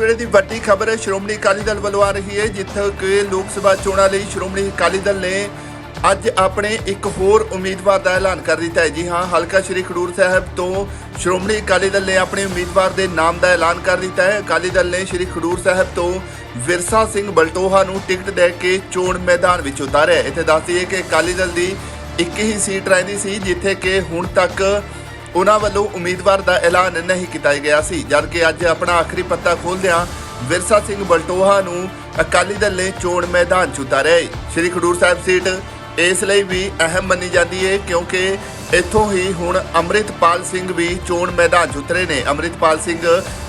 ਵੇਲੇ ਦੀ ਵੱਡੀ ਖਬਰ ਸ਼੍ਰੋਮਣੀ ਅਕਾਲੀ ਦਲ ਵੱਲੋਂ ਆ ਰਹੀ ਹੈ, ਜਿੱਥੇ ਕਿ ਲੋਕ ਸਭਾ ਚੋਣਾਂ ਲਈ ਸ਼੍ਰੋਮਣੀ ਅਕਾਲੀ ਦਲ ਨੇ ਅੱਜ ਆਪਣੇ ਇੱਕ ਹੋਰ ਉਮੀਦਵਾਰ ਦਾ ਐਲਾਨ ਕਰ ਦਿੱਤਾ ਹੈ। ਜੀ ਹਾਂ, ਹਲਕਾ ਸ਼੍ਰੀ ਖਡੂਰ ਸਾਹਿਬ ਤੋਂ ਸ਼੍ਰੋਮਣੀ ਅਕਾਲੀ ਦਲ ਨੇ ਆਪਣੇ ਉਮੀਦਵਾਰ ਦੇ ਨਾਮ ਦਾ ਐਲਾਨ ਕਰ ਦਿੱਤਾ ਹੈ। ਅਕਾਲੀ ਦਲ ਨੇ ਸ਼੍ਰੀ ਖਡੂਰ ਸਾਹਿਬ ਤੋਂ ਵਿਰਸਾ ਸਿੰਘ ਬਲਟੋਹਾ ਨੂੰ ਟਿਕਟ ਦੇ ਕੇ ਚੋਣ ਮੈਦਾਨ ਵਿੱਚ ਉਤਾਰਿਆ ਇੱਥੇ ਦੱਸਦੀ ਹੈ ਕਿ ਅਕਾਲੀ ਦਲ ਦੀ ਇੱਕ ਹੀ ਸੀਟ ਰਹਿੰਦੀ ਸੀ, ਜਿੱਥੇ ਕਿ ਹੁਣ ਤੱਕ ਉਹਨਾਂ ਵੱਲੋਂ ਉਮੀਦਵਾਰ ਦਾ ਐਲਾਨ ਨਹੀਂ ਕੀਤਾ ਗਿਆ ਸੀ, ਜਦਕਿ ਅੱਜ ਆਪਣਾ ਆਖਰੀ ਪੱਤਾ ਖੋਲਦਿਆਂ ਵਿਰਸਾ ਸਿੰਘ ਬਲਟੋਹਾ ਨੂੰ ਅਕਾਲੀ ਦਲ ਨੇ ਚੋਣ ਮੈਦਾਨ 'ਚ ਉਤਾਰਿਆ ਹੈ ਸ਼੍ਰੀ ਖਡੂਰ ਸਾਹਿਬ ਸੀਟ ਇਸ ਲਈ ਵੀ ਅਹਿਮ ਮੰਨੀ ਜਾਂਦੀ ਹੈ ਕਿਉਂਕਿ ਇੱਥੋਂ ਹੀ ਹੁਣ ਅੰਮ੍ਰਿਤਪਾਲ ਸਿੰਘ ਵੀ ਚੋਣ ਮੈਦਾਨ 'ਚ ਉਤਰੇ ਨੇ। ਅੰਮ੍ਰਿਤਪਾਲ ਸਿੰਘ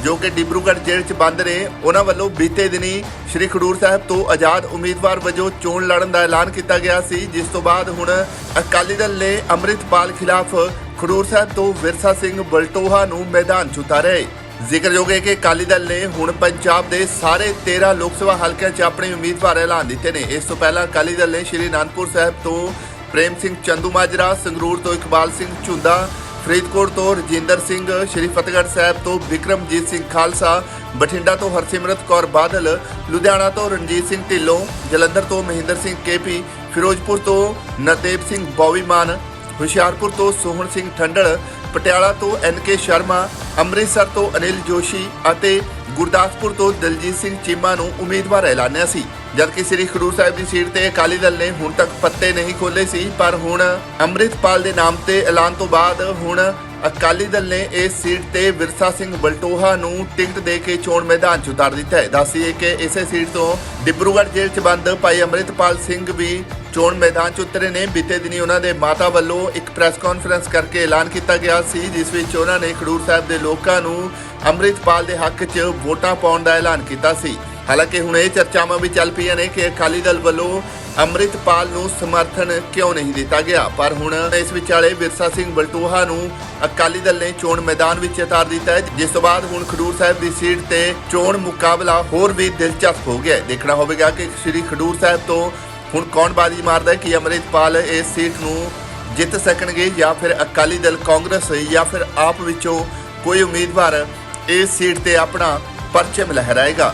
ਜੋ ਕਿ ਡਿਬਰੂਗੜ੍ਹ ਜੇਲ੍ਹ 'ਚ ਬੰਦ ਨੇ ਉਹਨਾਂ ਵੱਲੋਂ ਬੀਤੇ ਦਿਨੀ ਸ਼੍ਰੀ ਖਡੂਰ ਸਾਹਿਬ ਤੋਂ ਆਜ਼ਾਦ ਉਮੀਦਵਾਰ ਵਜੋਂ ਚੋਣ ਲੜਨ ਦਾ ਐਲਾਨ ਕੀਤਾ ਗਿਆ ਸੀ, ਜਿਸ ਤੋਂ ਬਾਅਦ ਹੁਣ ਅਕਾਲੀ ਦਲ ਨੇ ਅੰਮ੍ਰਿਤਪਾਲ ਖਿਲਾਫ ਖਡੂਰ ਸਾਹਿਬ ਤੋਂ ਵਿਰਸਾ ਸਿੰਘ ਬਲਟੋਹਾ ਨੂੰ ਮੈਦਾਨ 'ਚ ਉਤਾਰਿਆ ਹੈ ਜ਼ਿਕਰਯੋਗ ਹੈ ਕਿ ਅਕਾਲੀ ਦਲ ਨੇ ਹੁਣ ਪੰਜਾਬ ਦੇ ਸਾਰੇ 13 ਲੋਕ ਸਭਾ ਹਲਕਿਆਂ 'ਚ ਆਪਣੇ ਉਮੀਦਵਾਰ ਐਲਾਨ ਦਿੱਤੇ ਨੇ। ਇਸ ਤੋਂ ਪਹਿਲਾਂ ਅਕਾਲੀ ਦਲ ਨੇ ਸ਼੍ਰੀ ਅਨੰਦਪੁਰ ਸਾਹਿਬ ਤੋਂ ਪ੍ਰੇਮ ਸਿੰਘ ਚੰਦੂਮਾਜਰਾ ਸੰਗਰੂਰ ਤੋਂ ਇਕਬਾਲ ਸਿੰਘ ਝੁੰਦਾ, ਫਰੀਦਕੋਟ ਤੋਂ ਰਜਿੰਦਰ ਸਿੰਘ, ਸ਼੍ਰੀ ਫਤਿਹਗੜ੍ਹ ਸਾਹਿਬ ਤੋਂ ਵਿਕਰਮਜੀਤ ਸਿੰਘ ਖਾਲਸਾ, ਬਠਿੰਡਾ ਤੋਂ ਹਰਸਿਮਰਤ ਕੌਰ ਬਾਦਲ, ਲੁਧਿਆਣਾ ਤੋਂ ਰਣਜੀਤ ਸਿੰਘ ਢਿੱਲੋਂ, ਜਲੰਧਰ ਤੋਂ ਮਹਿੰਦਰ ਸਿੰਘ ਕੇਪੀ, ਫਿਰੋਜ਼ਪੁਰ ਤੋਂ ਨਰਦੇਵ ਸਿੰਘ ਬੌਵੀਮਾਨ, ਹੁਸ਼ਿਆਰਪੁਰ ਤੋਂ ਸੋਹਣ ਸਿੰਘ ਠੰਡਲ, ਪਟਿਆਲਾ ਤੋਂ ਐਨ ਕੇ ਸ਼ਰਮਾ, ਅੰਮ੍ਰਿਤਸਰ ਤੋਂ ਅਨਿਲ ਜੋਸ਼ੀ ਅਤੇ ਗੁਰਦਾਸਪੁਰ ਤੋਂ ਦਲਜੀਤ ਸਿੰਘ ਚੀਮਾ ਨੂੰ ਉਮੀਦਵਾਰ ਐਲਾਨਿਆ ਸੀ। ਜਦਕਿ ਸ੍ਰੀ ਖਡੂਰ ਸਾਹਿਬ ਦੀ ਸੀਟ ਤੇ ਅਕਾਲੀ ਦਲ ਨੇ ਹੁਣ ਤੱਕ ਪੱਤੇ ਨਹੀਂ ਖੋਲੇ ਸੀ, ਪਰ ਹੁਣ ਅੰਮ੍ਰਿਤਪਾਲ ਦੇ ਨਾਮ ਤੇ ਐਲਾਨ ਤੋਂ ਬਾਅਦ ਹੁਣ ਅਕਾਲੀ ਦਲ ਨੇ ਇਸ ਸੀਟ ਤੇ ਵਿਰਸਾ ਸਿੰਘ ਬਲਟੋਹਾ ਨੂੰ ਟਿਕਟ ਦੇ ਕੇ ਚੋਣ ਮੈਦਾਨ 'ਚ ਉਤਾਰ ਦਿੱਤਾ ਹੈ। ਦੱਸੀਏ ਕਿ ਇਸੇ ਸੀਟ ਤੋਂ ਡਿਬਰੂਗੜ੍ਹ ਜੇਲ੍ਹ 'ਚ ਬੰਦ ਭਾਈ ਅੰਮ੍ਰਿਤਪਾਲ ਸਿੰਘ ਵੀ ਚੋਣ ਮੈਦਾਨ 'ਚ ਉਤਰੇ ਨੇ। ਬੀਤੇ ਦਿਨੀ ਉਹਨਾਂ ਦੇ ਮਾਤਾ ਵੱਲੋਂ ਇੱਕ ਪ੍ਰੈਸ ਕਾਨਫਰੰਸ ਕਰਕੇ ਐਲਾਨ ਕੀਤਾ ਗਿਆ ਸੀ, ਜਿਸ ਵਿੱਚ ਉਹਨਾਂ ਨੇ ਖਡੂਰ ਸਾਹਿਬ ਦੇ ਲੋਕਾਂ ਨੂੰ ਅੰਮ੍ਰਿਤਪਾਲ ਦੇ ਹੱਕ 'ਚ ਵੋਟਾਂ ਪਾਉਣ ਦਾ ਐਲਾਨ ਕੀਤਾ ਸੀ। ਹਾਲਾਂਕਿ ਹੁਣ ਇਹ ਚਰਚਾਵਾਂ ਵੀ ਚੱਲ ਪਈਆਂ ਨੇ ਕਿ ਅਕਾਲੀ ਦਲ ਵੱਲੋਂ ਅੰਮ੍ਰਿਤਪਾਲ ਨੂੰ ਸਮਰਥਨ ਕਿਉਂ ਨਹੀਂ ਦਿੱਤਾ ਗਿਆ। ਪਰ ਹੁਣ ਇਸ ਵਿਚਾਲੇ ਵਿਰਸਾ ਸਿੰਘ ਬਲਟੂਹਾ ਨੂੰ ਅਕਾਲੀ ਦਲ ਨੇ ਚੋਣ ਮੈਦਾਨ ਵਿੱਚ ਉਤਾਰ ਦਿੱਤਾ ਹੈ, ਜਿਸ ਤੋਂ ਬਾਅਦ ਹੁਣ ਖਡੂਰ ਸਾਹਿਬ ਦੀ ਸੀਟ ਤੇ ਚੋਣ ਮੁਕਾਬਲਾ ਹੋਰ ਵੀ ਦਿਲਚਸਪ ਹੋ ਗਿਆ ਹੈ। ਦੇਖਣਾ ਹੋਵੇਗਾ ਕਿ ਸ੍ਰੀ ਖਡੂਰ ਸਾਹਿਬ ਤੋਂ ਹੁਣ ਕੌਣ ਬਾਜੀ ਮਾਰਦਾ ਹੈ ਕਿ ਅੰਮ੍ਰਿਤਪਾਲ ਇਸ ਸੀਟ ਨੂੰ ਜਿੱਤ ਸਕਣਗੇ ਜਾਂ ਫਿਰ ਅਕਾਲੀ ਦਲ ਕਾਂਗਰਸ ਜਾਂ ਫਿਰ ਆਪ ਵਿੱਚੋਂ ਕੋਈ ਉਮੀਦਵਾਰ ਇਸ ਸੀਟ ਤੇ ਆਪਣਾ ਪਰਚਮ ਲਹਿਰਾਏਗਾ।